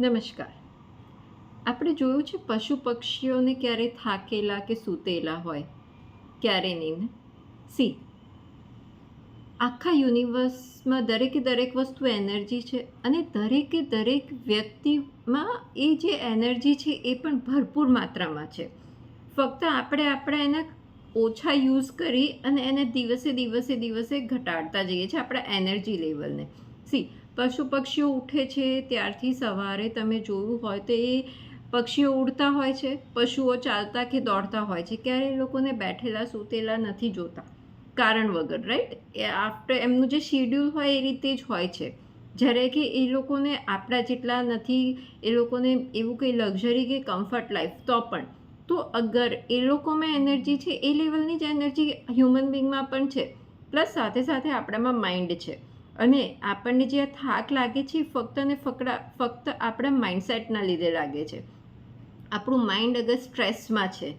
નમસ્કાર. આપણે જોયું છે પશુ પક્ષીઓને ક્યારે થાકેલા કે સૂતેલા હોય, ક્યારે નહીં સી. આખા યુનિવર્સમાં દરેકે દરેક વસ્તુ એનર્જી છે અને દરેકે દરેક વ્યક્તિમાં એ જે એનર્જી છે એ પણ ભરપૂર માત્રામાં છે. ફક્ત આપણે આપણા એના ઓછા યુઝ કરી અને એને દિવસે દિવસે દિવસે ઘટાડતા જઈએ છીએ આપણા એનર્જી લેવલને. સી. પશુ પક્ષીઓ ઉઠે છે, ત્યારથી સવારે તમે જોયું હોય તો એ પક્ષીઓ ઉડતા હોય છે, પશુઓ ચાલતા કે દોડતા હોય છે ક્યારે એ લોકોને બેઠેલા, સૂતેલા નથી જોતા. કારણ વગર રાઈટ એ આફ્ટર એમનું જે શિડ્યુલ હોય એ રીતે જ હોય છે. જ્યારે કે એ લોકોને આપણા જેટલા નથી, એ લોકોને એવું કંઈ લક્ઝરી કે કમ્ફર્ટ લાઈફ તો પણ. તો અગર એ લોકોમાં એનર્જી છે, એ લેવલની જ એનર્જી હ્યુમન બિંગમાં પણ છે. પ્લસ સાથે સાથે આપણામાં માઇન્ડ છે. અને આપણને જે આ થાક લાગે છે ફક્ત અને ફકડા, ફક્ત આપણા માઇન્ડસેટના લીધે લાગે છે. આપણું માઇન્ડ અગર સ્ટ્રેસમાં છે,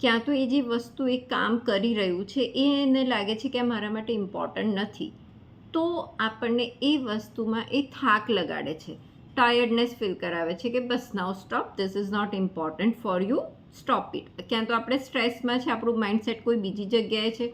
ક્યાં તો એ જે વસ્તુ એ કામ કરી રહ્યું છે, એ એને લાગે છે કે આ મારા માટે ઇમ્પોર્ટન્ટ નથી. તો આપણને એ વસ્તુમાં એ થાક લગાડે છે. ટાયર્ડનેસ ફીલ કરાવે છે કે બસ now stop this is not important for you stop it ક્યાં તો આપણે સ્ટ્રેસમાં છે, આપણું માઇન્ડસેટ કોઈ બીજી જગ્યાએ છે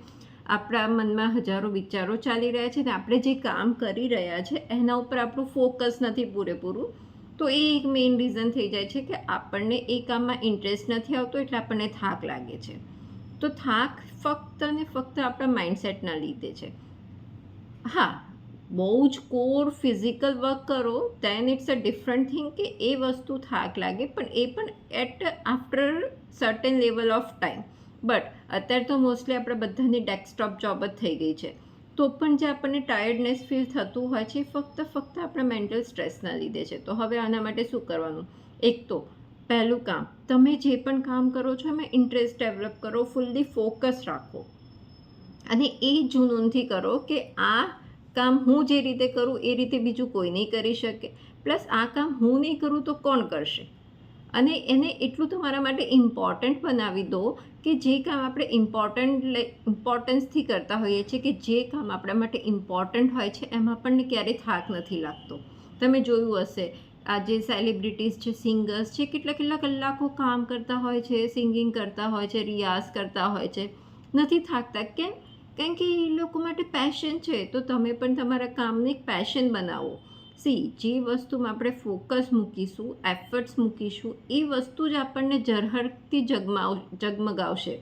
આપણા મનમાં હજારો વિચારો ચાલી રહ્યા છે ને આપણે જે કામ કરી રહ્યા છે, એના ઉપર આપણું ફોકસ નથી પૂરેપૂરું. તો એ એક મેઇન રીઝન થઈ જાય છે કે આપણને એ કામમાં ઇન્ટરેસ્ટ નથી આવતો એટલે આપણને થાક લાગે છે. તો થાક ફક્ત ને ફક્ત આપણા માઇન્ડસેટના લીધે છે. હા, બહુ જ કોર ફિઝિકલ વર્ક કરો then it's a different thing કે એ વસ્તુ થાક લાગે, પણ એ પણ at after certain level of time but અત્યારે તો મોસ્ટલી આપણે બધાની ડેસ્કટોપ જોબ જ થઈ ગઈ છે. તો પણ જે આપણને ટાયર્ડનેસ ફીલ થતું હોય છે ફક્ત ફક્ત આપણા મેન્ટલ સ્ટ્રેસના લીધે છે. તો હવે આના માટે શું કરવાનું? એક તો, પહેલું કામ, તમે જે પણ કામ કરો છો, એમાં ઇન્ટરેસ્ટ ડેવલપ કરો ફૂલ્લી ફોકસ રાખો. અને એ જુનૂનથી કરો કે આ કામ હું જે રીતે કરું, એ રીતે બીજું કોઈ નહીં કરી શકે. પ્લસ આ કામ હું નહીં કરું તો કોણ કરશે? અને એને એટલું તમારા માટે ઇમ્પોર્ટન્ટ બનાવી દો કે જે કામ આપણે ઇમ્પોર્ટન્ટ ઇમ્પોર્ટન્સથી કરતા હોઈએ છીએ કે જે કામ આપણા માટે ઇમ્પોર્ટન્ટ હોય છે, એમાં આપણને ક્યારેય થાક નથી લાગતો. તમે જોયું હશે, આ જે સેલિબ્રિટીઝ છે સિંગર્સ છે, કેટલા કેટલા કલાકો કામ કરતા હોય છે સિંગિંગ કરતા હોય છે, રિયાઝ કરતા હોય છે. નથી થાકતા. કેમ? કારણ કે એ લોકો માટે પેશન છે. તો તમે પણ તમારા કામને એક પેશન બનાવો. સી જે વસ્તુમાં આપણે ફોકસ મૂકીશું એફર્ટ્સ મૂકીશું, એ વસ્તુ જ આપણને જરહરથી જગમાવ, જગમગાવશે.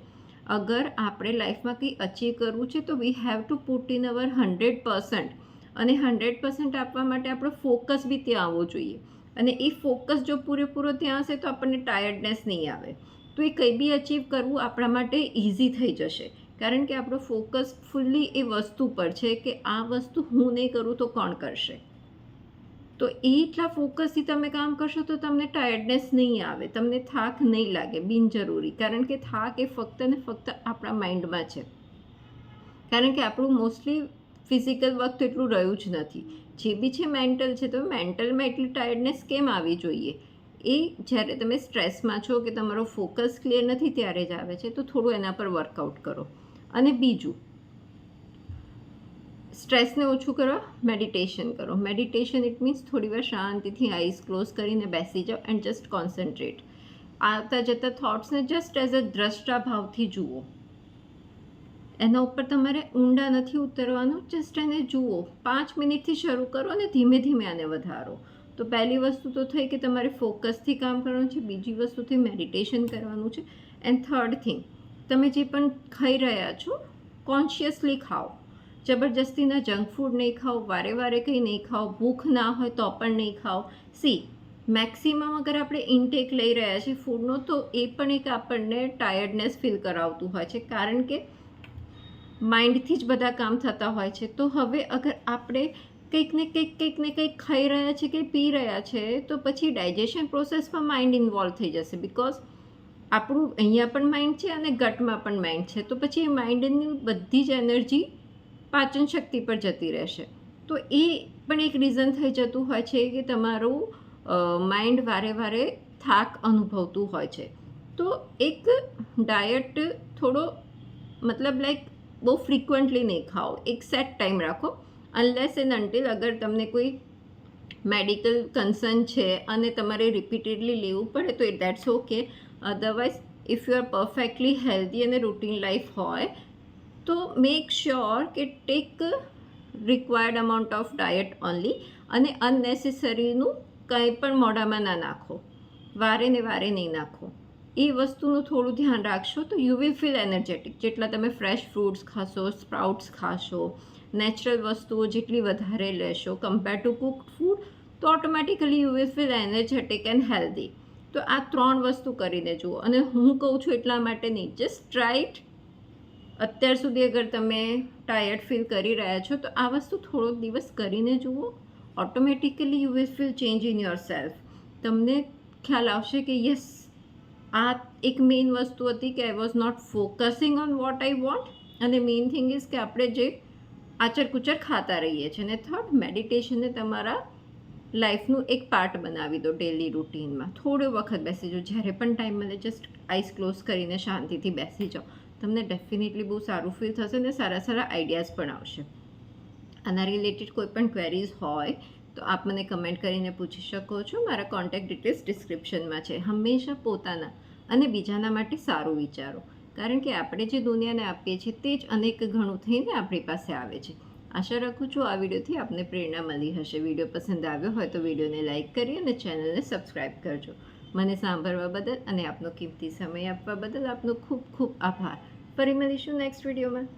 અગર આપણે લાઈફમાં કંઈ અચીવ કરવું છે, તો we have to put in our hundred percent અને હંડ્રેડ પર્સન્ટ આપવા માટે આપણો ફોકસ બી ત્યાં આવવો જોઈએ. અને એ ફોકસ જો પૂરેપૂરો ત્યાં હશે, તો આપણને ટાયર્ડનેસ નહીં આવે. તો એ કંઈ બી અચીવ કરવું આપણા માટે ઇઝી થઈ જશે. કારણ કે આપણો ફોકસ ફૂલ્લી એ વસ્તુ પર છે કે આ વસ્તુ હું નહીં કરું તો કોણ કરશે? તો એટલા ફોકસથી તમે કામ કરશો તો તમને ટાયર્ડનેસ નહીં આવે, તમને થાક નહીં લાગે, બિનજરૂરી. કારણ કે થાક એ ફક્ત ને ફક્ત આપણા માઇન્ડમાં છે. કારણ કે આપણું મોસ્ટલી ફિઝિકલ વર્ક એટલું રહ્યું જ નથી. જે બી છે મેન્ટલ છે, તો મેન્ટલમાં એટલી ટાયર્ડનેસ કેમ આવી જોઈએ? એ જ્યારે તમે સ્ટ્રેસમાં છો કે તમારો ફોકસ ક્લિયર નથી, ત્યારે જ આવે છે. તો થોડું એના પર વર્કઆઉટ કરો. અને બીજું સ્ટ્રેસને ઓછું કરવા મેડિટેશન કરો. મેડિટેશન ઇટ મીન્સ થોડી વાર શાંતિથી આઈઝ ક્લોઝ કરીને બેસી જાઓ એન્ડ જસ્ટ કોન્સન્ટ્રેટ આવતા જતા થોટ્સને જસ્ટ એઝ અ દ્રષ્ટા ભાવથી જુઓ. એના ઉપર તમારે ઊંડા નથી ઉતરવાનું જસ્ટ એને જુઓ. પાંચ મિનિટથી શરૂ કરો અને ધીમે ધીમે આને વધારો. તો પહેલી વસ્તુ તો થઈ કે તમારે ફોકસથી કામ કરવાનું છે, બીજી વસ્તુથી મેડિટેશન કરવાનું છે. એન્ડ થર્ડ થિંગ તમે જે પણ ખાઈ રહ્યા છો કોન્શિયસલી ખાઓ. જબરજસ્તીના જંક ફૂડ નહીં ખાઓ, વારે વારે કંઈ નહીં ખાઓ, ભૂખ ના હોય તો પણ નહીં ખાઓ. સી, મેક્સિમમ અગર આપણે ઇન્ટેક લઈ રહ્યા છીએ ફૂડનો તો એ પણ એક આપણને ટાયર્ડનેસ ફીલ કરાવતું હોય છે. કારણ કે માઇન્ડથી જ બધા કામ થતા હોય છે. તો હવે અગર આપણે કંઈક ને કંઈક કંઈક ને કંઈક ખાઈ રહ્યા છે કે પી રહ્યા છે, તો પછી ડાયજેશન પ્રોસેસમાં માઇન્ડ ઇન્વોલ્વ થઈ જશે. બિકોઝ આપણું અહીંયા પણ માઇન્ડ છે અને ગટમાં પણ માઇન્ડ છે. તો પછી એ માઇન્ડની બધી જ એનર્જી પાચન શક્તિ પર જતી રહેશે. તો એ પણ એક રીઝન થઈ જતું હોય છે કે તમારું માઇન્ડ વારે વારે થાક અનુભવતું હોય છે. તો એક ડાયટ થોડો, મતલબ લાઈક બહુ ફ્રિકવન્ટલી નહીં ખાઓ. એક સેટ ટાઈમ રાખો. અનલેસ એન્ડ અન્ટિલ અગર તમને કોઈ મેડિકલ કન્સર્ન છે અને તમારે રિપીટેડલી લેવું પડે, તો that's okay otherwise if you are perfectly healthy અને રૂટીન લાઈફ હોય તો મેક શ્યોર કે take required amount of diet only અને અનનેસેસરીનું કંઈ પણ મોઢામાં ના નાખો. વારે ને વારે નહીં નાખો. એ વસ્તુનું થોડું ધ્યાન રાખશો તો યુ વિલ ફીલ એનર્જેટિક જેટલા તમે ફ્રેશ ફ્રૂટ્સ ખાશો સ્પ્રાઉટ્સ ખાશો નેચરલ વસ્તુઓ જેટલી વધારે લેશો કમ્પેર ટુ કુક ફૂડ તો automatically you will feel energetic and healthy તો આ ત્રણ વસ્તુ કરીને જુઓ. અને હું કહું છું એટલા માટે નહીં જસ્ટ ટ્રાઇટ અત્યાર સુધી અગર તમે ટાયર્ડ ફીલ કરી રહ્યા છો, તો આ વસ્તુ થોડોક દિવસ કરીને જુઓ. Automatically you will feel change in yourself તમને ખ્યાલ આવશે કે યસ આ એક મેઇન વસ્તુ હતી કે I was not focusing on what I want અને મેઇન થિંગ ઇઝ કે આપણે જે આચર કુચર ખાતા રહીએ છીએ અને થર્ડ મેડિટેશનને તમારા લાઈફનું એક પાર્ટ બનાવી દો ડેલી રૂટીનમાં થોડો વખત બેસી જાઓ. જ્યારે પણ ટાઈમ મળે જસ્ટ આઈસ ક્લોઝ કરીને શાંતિથી બેસી જાઓ. તમને ડેફિનેટલી બહુ સારું ફીલ થશે અને સારા સારા આઈડિયાઝ પણ આવશે. આના રિલેટેડ કોઈ પણ ક્વેરીઝ હોય, તો આપ મને કમેન્ટ કરીને પૂછી શકો છો. મારા કોન્ટેક્ટ ડિટેલ્સ ડિસ્ક્રિપ્શનમાં છે. હંમેશા પોતાના અને બીજાના માટે સારું વિચારો. કારણ કે આપણે જે દુનિયાને આપીએ છીએ તે જ અનેક ઘણું થઈને આપણી પાસે આવે છે. આશા રાખું છું આ વિડીયોથી આપને પ્રેરણા મળી હશે. વીડિયો પસંદ આવ્યો હોય તો વિડીયોને લાઇક કરી અને ચેનલને સબસ્ક્રાઈબ કરજો. મને સાંભળવા બદલ અને આપનો કિંમતી સમય આપવા બદલ આપનો ખૂબ ખૂબ આભાર. ફરી મળીશું નેક્સ્ટ વિડીયોમાં